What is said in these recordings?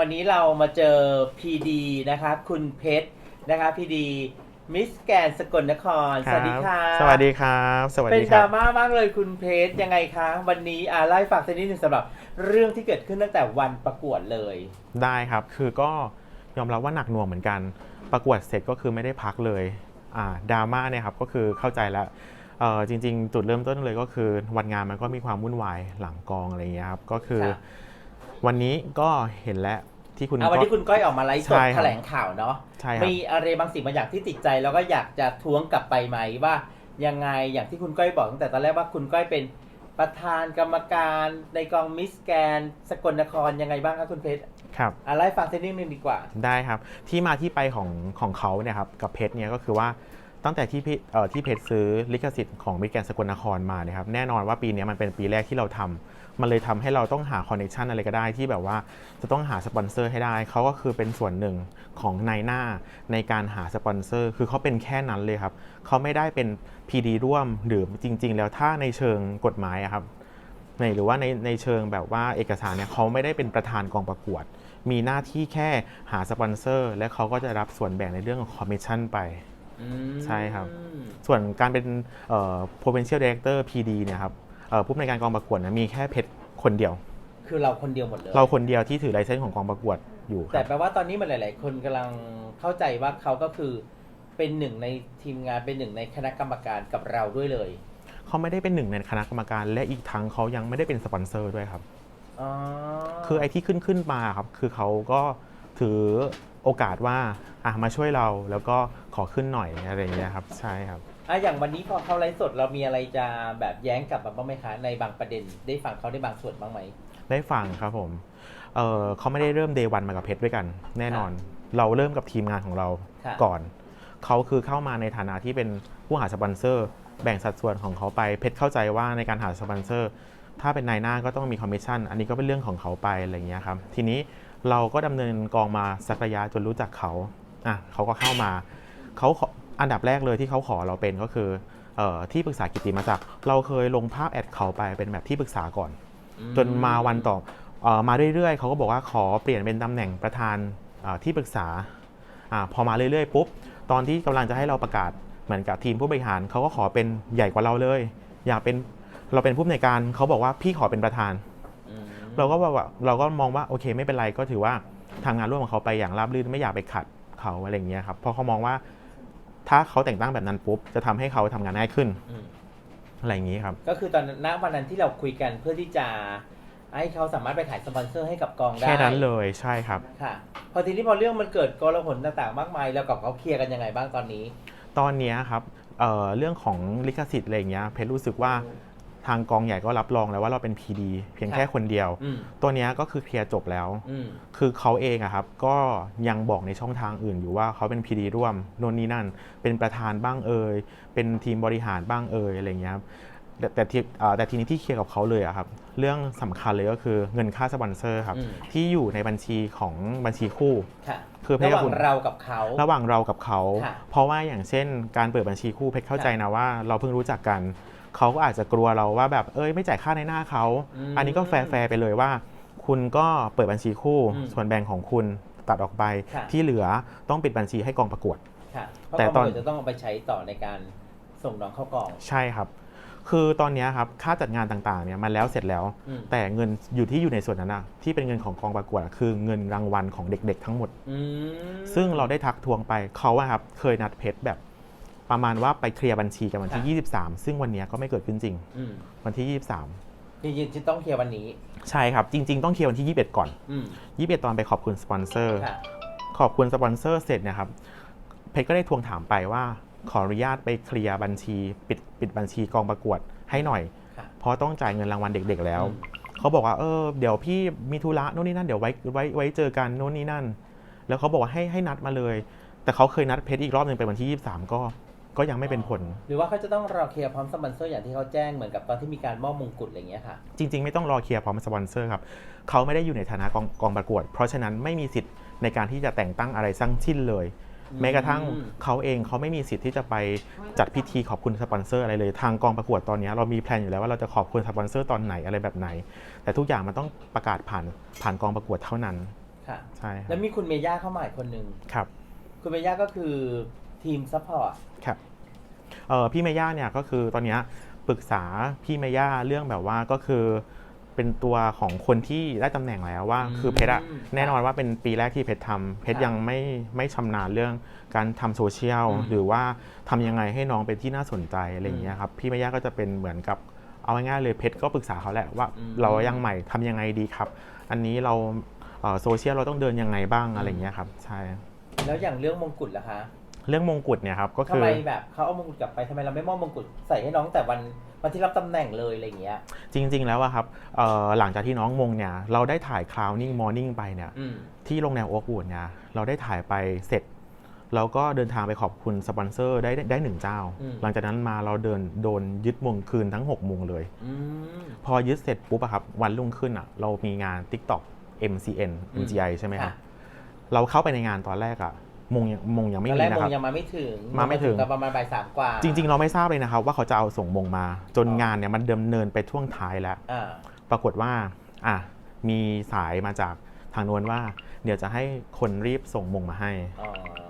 วันนี้เรามาเจอ PD นะคะคุณเพชรนะคะ PD มิสแกนสกลนคร สวัสดีค่ะสวัสดีครับ สวัสเป็นดีคดรัราบม่ามากเลยคุณเพชรยังไงคะ วันนี้อ่าไล่าให้ฝากสักนิดหนึ่งสำหรับเรื่องที่เกิดขึ้นตั้งแต่วันประกวดเลย ได้ครับ คือก็ยอมรับว่าหนักหน่วงเหมือนกัน ประกวดเสร็จก็คือไม่ได้พักเลยอ่าดราม่าเนี่ยครับก็คือเข้าใจแล้วเอ่อจริง ๆ จุดเริ่มต้นเลยก็คือวันงานมันก็มีความวุ่นวายหลังกองอะไรอย่างเงี้ยครับก็คือค่ะวันนี้ก็เห็นแล้ว ที่คุณอะวันก็นี้คุณก้อยออกมาไลฟ์สดใช่ครับ แถลงข่าวเนาะ ใช่ครับ มีอะไรบางสิ่งบางอย่างที่ติดใจแล้วก็อยากจะท้วงกลับไปไหมว่ายังไงอย่างที่คุณก้อยบอกตั้งแต่ตอนแรกว่าคุณก้อยเป็นประธานกรรมการในกองมิสแกนสกลนครยังไงบ้างคะคุณเพชรครับ อะไรฟังเทนนิดนึงดีกว่า ได้ครับ ที่มาที่ไปของของเขาเนี่ยครับกับเพชรเนี่ยก็คือว่า ตั้งแต่ที่พี่ที่เพชรซื้อลิขสิทธิ์ของมิแกนสกลนครมาเนี่ยครับแน่นอนว่าปีนี้มันเป็นปีแรกที่เราทำมันเลยทำให้เราต้องหาคอนเนคชันอะไรก็ได้ที่แบบว่าจะต้องหาสปอนเซอร์ให้ได้ เขาก็คือเป็นส่วนหนึ่งของนายหน้าในการหาสปอนเซอร์ คือเขาเป็นแค่นั้นเลยครับเขาไม่ได้เป็น PD ร่วมหรือจริง ๆ แล้วถ้าในเชิงกฎหมายอะครับในหรือว่าในในเชิงแบบว่าเอกสารเนี่ยเขาไม่ได้เป็นประธานกองประกวด มีหน้าที่แค่หาสปอนเซอร์ และเขาก็จะรับส่วนแบ่งในเรื่องของคอมมิชชั่นไป ใช่ครับ ส่วนการเป็นเอ่อ provincial director PD เนี่ยครับเอ่อผู้อำนวยการกองประกวดเนะมีแค่เพชรคนเดียว คือเราคนเดียวหมดเลย เราคนเดียวที่ถือไลเซนส์ของกองประกวดอยู่คแต่รับแปลว่าตอนนี้มันหลาย ๆ คนกำลังเข้าใจว่าเขาก็คือเป็นหนึ่งในทีมงานเป็นหนึ่งในคณะกรรมการกับเราด้วยเลย เขาไม่ได้เป็นหนึ่งในคณะกรรมการ และอีกทั้งเขายังไม่ได้เป็นสปอนเซอร์ด้วยครับอ๋อคือไอ้ที่ขึ้นขึ้นมาครับ คือเขาก็ถือ โอกาสว่าอะมาช่วยเราแล้วก็ขอขึ้นหน่อยอะไรอย่างเงี้ยครับใช่ครับ อะอย่างวันนี้พอเขาไลฟ์สดเรามีอะไรจะแบบแย้งกลับมาบ้างไหมคะ ในบางประเด็นได้ฟังเขาได้บางส่วนบ้างไหม ได้ฟังครับผมเอ่อเขาไม่ได้เริ่มเดวันมากับเพชรด้วยกัน แน่นอน เราเริ่มกับทีมงานของเราค่ะ ก่อน เขาคือเข้ามาในฐานะที่เป็นผู้หาสปอนเซอร์ แบ่งสัดส่วนของเขาไป เพชรเข้าใจว่าในการหาสปอนเซอร์ ถ้าเป็นนายหน้าก็ต้องมีคอมมิชชั่น อันนี้ก็เป็นเรื่องของเขาไปอะไรอย่างเงี้ยครับ ทีนี้ เราก็ดำเนินกองมาสักระยะจนรู้จักเขาอะเขาก็เข้ามาเขาขออันดับแรกเลยที่เขาขอเราเป็นก็คือเออที่ปรึกษากิตติมาศักดิ์เราเคยลงภาพแอดเขาไปเป็นแบบที่ปรึกษาก่อน จนมาวันต่อเอ่อมาเรื่อยๆเขาก็บอกว่าขอเปลี่ยนเป็นตำแหน่งประธานเอ่อที่ปรึกษาอาพอมาเรื่อยๆปุ๊บตอนที่กำลังจะให้เราประกาศเหมือนกับทีมผู้บริหารเขาก็ขอเป็นใหญ่กว่าเราเลย อยากเป็นเราเป็นผู้อำนวยการเขาบอกว่าพี่ขอเป็นประธานอืม เราก็แบบว่าเราก็มองว่าโอเคไม่เป็นไรก็ถือว่าทำงานร่วมกับเขาไปอย่างราบรื่นไม่อยากไปขัดเขาอะไรอย่างเงี้ยครับเพราะเขามองว่า ถ้าเขาแต่งตั้งแบบนั้นปุ๊บจะทำให้เขาทำงานง่ายขึ้นอืมอะไรอย่างงี้ครับ ก็คือตอนณวันนั้นที่เราคุยกันเพื่อที่จะให้เขาสามารถไปขายสปอนเซอร์ให้กับกองได้แค่นั้นเลยใช่ครับค่ะ พอทีนี้พอเรื่องมันเกิดกลหนต่างๆ มากมายแล้วกับเขาเคลียร์กันยังไงบ้างตอนนี้ ตอนเนี้ยครับเอ่อเรื่องของลิขสิทธิ์อะไรอย่างเงี้ยเพชรรู้สึกว่า ทางกองใหญ่ก็รับรองแล้วว่าเราเป็น PD เพียงแค่คนเดียว อืมตัวเนี้ยก็คือเคลียร์จบแล้ว อืม คือเขาเองอะครับก็ยังบอกในช่องทางอื่นอยู่ว่าเขาเป็น PD ร่วมโน่นนี่นั่น เป็นประธานบ้างเอ่ยเป็นทีมบริหารบ้างเอ่ยอะไรอย่างเงี้ยครับแต่แต่ที่เอ่อแต่ทีนี้ที่เคลียร์กับเขาเลยอะครับ เรื่องสำคัญเลยก็คือเงินค่าสปอนเซอร์ครับ อืม ที่อยู่ในบัญชีของบัญชีคู่ ค่ะคือเพชระรหกับว่างคุณเรากับเขา ระหว่างเรากับเขา ค่ะเพราะว่าอย่างเช่นการเปิดบัญชีคู่เพชรเข้าใจนะว่า เราเพิ่งรู้จักกัน เขาก็อาจจะกลัวเราว่าแบบเอ้ยไม่จ่ายค่าในหน้าเขามอันนี้ก็แฟร์ๆไปเลยว่า คุณก็เปิดบัญชีคู่อืมส่วนแบ่งของคุณตัดออกไปค่ะที่เหลือต้องปิดบัญชีให้กองประกวดค่ะเพราะแต่กองตอนประกวดจะต้องเอาไปใช้ต่อในการส่งน้องเข้ากอง ใช่ครับ คือตอนเนี้ยครับค่าจัดงานต่างๆเนี่ยมันแล้วเสร็จแล้วอืมแต่เงินอยู่ที่อยู่ในส่วนนั้นนะที่เป็นเงินของกองประกวดอะคือเงินรางวัลของเด็กๆ ทั้งหมดอืมซึ่งเราได้ทักทวงไปเขาอะครับเคยนัดเพชรแบบ ประมาณว่าไปเคลียร์บัญชีกันวันที่ 23 ซึ่งวันเนี้ยก็ไม่เกิดขึ้นจริง อืมวันที่จริงๆจะต้องเคลียร์วันนี้23ใช่ครับ จริง ๆ ต้องเคลียร์วันที่ 21 ก่อน อืม21 ตอนไปขอบคุณสปอนเซอร์ ค่ะ ขอบคุณสปอนเซอร์เสร็จเนะครับ เพชรก็ได้ทวงถามไปว่า ขออนุญาตไปเคลียร์บัญชี ปิดปิดบัญชีกองประกวดให้หน่อย ค่ะเพราะต้องจ่ายเงินรางวัลเด็ก ๆ แล้ว อืม เขาบอกว่าเออเดี๋ยวพี่มีธุระโน่นนี่นั่นเดี๋ยวไว้ไว้ไว้เจอกันโน่นนี่นั่น แล้วเขาบอกว่าให้ให้นัดมาเลย แต่เขาเคยนัดเพชรอีกรอบหนึ่งเป็นวันที่ 23 ก็ ก็ยังไม่เป็นผล หรือว่าเขาจะต้องรอเคลียร์พร้อมสปอนเซอร์อย่างที่เขาแจ้งเหมือนกับตอนที่มีการมอบมงกุฎอะไรอย่างเงี้ยค่ะ จริง ๆ ไม่ต้องรอเคลียร์พร้อมสปอนเซอร์ครับเขาไม่ได้อยู่ในฐานะกองกองประกวด เพราะฉะนั้นไม่มีสิทธิ์ในการที่จะแต่งตั้งอะไรทั้งสิ้นเลย อืม แม้กระทั่งเขาเองเขาไม่มีสิทธิ์ที่จะไปจัดพิธีขอบคุณสปอนเซอร์อะไรเลยทางกองประกวดตอนนี้เรามีแพลนอยู่แล้วว่าเราจะขอบคุณสปอนเซอร์ตอนไหนอะไรแบบไหน แต่ทุกอย่างมันต้องประกาศผ่านผ่านกองประกวดเท่านั้นคค่ะ ใช่ครัแล้บวมีคุณเมย่าเข้ามาอีกคนหนึ่งครับ คุณเมย่าก็คือ ทีมซัพพอร์ต ครับเออพี่เมย่าเนี่ยก็คือตอนเนี้ยปรึกษาพี่เมย่าเรื่องแบบว่าก็คือเป็นตัวของคนที่ได้ตำแหน่งแล้วว่า อืมคือเพชรอะแน่นอนว่าเป็นปีแรกที่เพชรทำเพชรค่ะยังไม่ไม่ชำนาญเรื่องการทำโซเชียลอืมหรือว่าทำยังไงให้น้องเป็นที่น่าสนใจอะไรอย่างเงี้ยครับพี่เมย่าก็จะเป็นเหมือนกับเอาง่ายๆเลยเพชรก็ปรึกษาเขาแหละว่า อืม เรายังใหม่ทำยังไงดีครับ อันนี้เราเอ่อโซเชียลเราต้องเดินยังไงบ้างอะไรอย่างเงี้ยครับใช่ แล้วอย่างเรื่องมงกุฎล่ะคะ เรื่องมงกุฎเนี่ยครับก็ทำคือ ไมแบบเขาเอามงกุฎกลับไปทำไมเราไม่มอบมงกุฎใส่ให้น้องแต่วันวันที่รับตำแหน่งเลยอะไรอย่างเงี้ย จริง ๆ แล้วอะครับเอ่อหลังจากที่น้องมงเนี่ยเราได้ถ่าย Crowning Morning ไปเนี่ยอืม ที่โรงแรมโอ๊กวูดเนี่ยเราได้ถ่ายไปเสร็จ เราก็เดินทางไปขอบคุณสปอนเซอร์ได้ได้หนึ่งเจ้า อืม หลังจากนั้นมาเราเดินโดนยึดมงคืนทั้ง 6 มงเลย อืม พอยึดเสร็จปุ๊บอะครับวันรุ่งขึ้นอะเรามีงาน TikTok MCN อืม MGI ใช่ไหมครัค่ะ บเราเข้าไปในงานตอนแรกอะ มงยังมงยังไม่ตอนมีแรกนะมครับงยังมาไม่ถึงมาไม่ถึงกันประมาณบ่ายสามกว่าจริง ๆ เราไม่ทราบเลยนะครับ ว่าเขาจะเอาส่งมงมา จนอ๋องานเนี่ยมันเดิมเนินไปช่วงท้ายแล้ว อ่าปรากฏว่าอะมีสายมาจากทางโน้นว่า เดี๋ยวจะให้คนรีบส่งมงมาให้ อ๋อ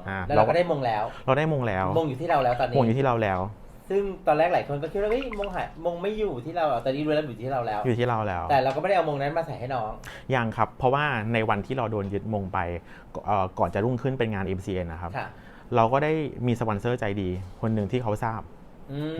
อ่าแล้วเราเราก็ ก็ได้มงแล้ว เราได้มงแล้ว มงอยู่ที่เราแล้วตอนมนี้งอยู่ที่เราแล้ว ซึ่งตอนแรกหลายคนก็คิดว่าเฮ้ยมงหายมงไม่อยู่ที่เราอะตอนนี้รู้แล้วอยู่ที่เราแล้ว อยู่ที่เราแล้ว แต่เราก็ไม่ได้เอามงนั้นมาใส่ให้น้อง ยังครับ เพราะว่าในวันที่เราโดนยึดมงไปเอ่อก่อนจะรุ่งขึ้นเป็นงาน MCN นะครับ ค่ะ เราก็ได้มีสปอนเซอร์ใจดี คนหนึ่งที่เขาทราบอืม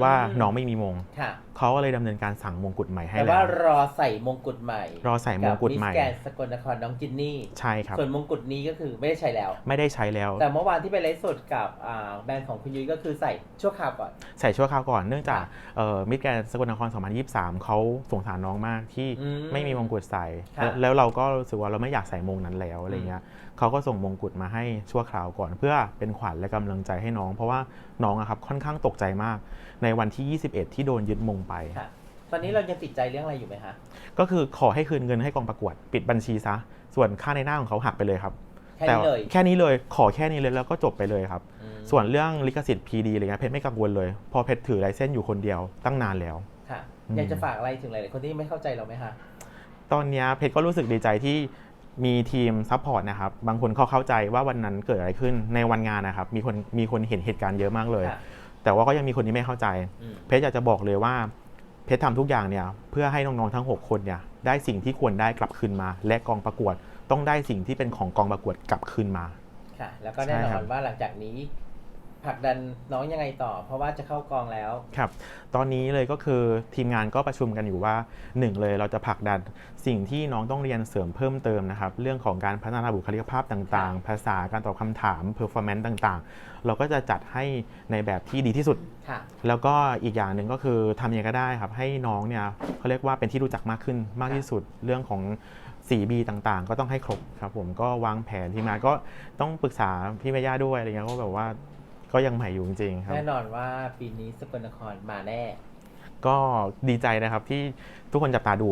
ว่าน้องไม่มีมงค่ะเขาก็เลยดำเนินการสั่งมงกุฎใหม่ให้แต่แล้ว่าว รอใส่มงกุฎใหม่รอใส่มงกุฎใหม่กับมิสแกนสกลนครน้องจินนี่ ใช่ครับ ส่วนมงกุฎนี้ก็คือไม่ได้ใช้แล้ว ไม่ได้ใช้แล้ว แต่เมื่อวานที่ไปไลฟ์สดกับอ่าแบรนด์ของคุณยุ้ยก็คือใส่ชั่วคราวก่อน ใส่ชั่วคราวก่อนเนื่องจากค่ะเอ่อมิสแกรนสกลนคร 2023 เขาสงสารน้องมากที่อืมไม่มีมงกุฎใส่ ค่ะแล้วแล้วเราก็รู้สึกว่าเราไม่อยากใส่มงนั้นแล้วอะไรเงี้ย เขาก็ส่งมงกุฎมาให้ชั่วคราวก่อน เพื่อเป็นขวัญและกำลังใจให้น้อง เพราะว่าน้องอะครับค่อนข้างตกใจมาก ในวันที่ 21 ที่โดนยึดมงไปค่ะตอนนี้เรายังติดใจเรื่องอะไรอยู่ไหมคะก็คือขอให้คืนเงินให้กองประกวด ปิดบัญชีซะส่วนค่าในหน้าของเขาหักไปเลยครับแค่นี้เลยแค่นี้เลยขอแค่นี้เลยแล้วก็จบไปเลยครับอืมส่วนเรื่องลิขสิทธิ์ PD อะไรเงี้ยเพชรไม่กังวลเลยเพอเพชรถือไลเส้นส์อยู่คนเดียวตั้งนานแล้วค่ะอืมอยากจะฝากอะไรถึงหลายๆคนที่ไม่เข้าใจเราไหมคะตอนเนี้ยเพชรก็รู้สึกดีใจที่ มีทีมซัพพอร์ตนะครับบางคนเขาเข้าใจว่าวันนั้นเกิดอะไรขึ้นในวันงานนะครับ มีคนมีคนเห็นเหตุการณ์เยอะมากเลย ค่ะแต่ว่าก็ยังมีคนที่ไม่เข้าใจ อืม เพชรอยากจะบอกเลยว่า เพชรทำทุกอย่างเนี่ยเพื่อให้น้องๆทั้ง 6 คนเนี่ยได้สิ่งที่ควรได้กลับคืนมา และกองประกวดต้องได้สิ่งที่เป็นของกองประกวดกลับคืนมา ค่ะ แล้วก็แน่นใช่คอรันบ ว่าหลังจากนี้ ผลักดันน้องยังไงต่อ เพราะว่าจะเข้ากองแล้ว ครับ ตอนนี้เลยก็คือทีมงานก็ประชุมกันอยู่ว่าหนึ่งเลยเราจะผลักดันสิ่งที่น้องต้องเรียนเสริมเพิ่มเติมนะครับ เรื่องของการพัฒนาบุคลิกภาพต่างๆ ภาษาการตอบคำถาม performance ต่างๆ เราก็จะจัดให้ในแบบที่ดีที่สุด ค่ะ แล้วก็อีกอย่างหนึ่งก็คือทำยังไงก็ได้ครับ ให้น้องเนี่ยเขาเรียกว่าเป็นที่รู้จักมากขึ้นมากที่สุด เรื่องของ 4B ต่างๆ ก็ต้องให้ครบครับผมก็วางแผนทีมงานก็ต้องปรึกษาพี่แม่ย่าด้วยอะไรเงี้ยก็แบบว่า ก็ยังใหม่อยู่จริงๆครับ แน่นอนว่าปีนี้สกลนครมาแน่ก็ดีใจนะครับที่ทุกคนจับตาดู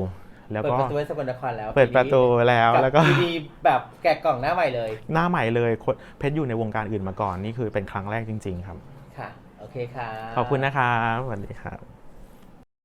แล้วเปิดก็ประตูให้สกลนครแล้วเปิดประตูแล้วแล้วก็ดีแบบแกะกล่องหน้าใหม่เลย หน้าใหม่เลยคนเพชรอยู่ในวงการอื่นมาก่อนนี่คือเป็นครั้งแรกจริง ๆ ครับค่ะโอเคค่ะขอบคุณนะครับสวัสดีครับ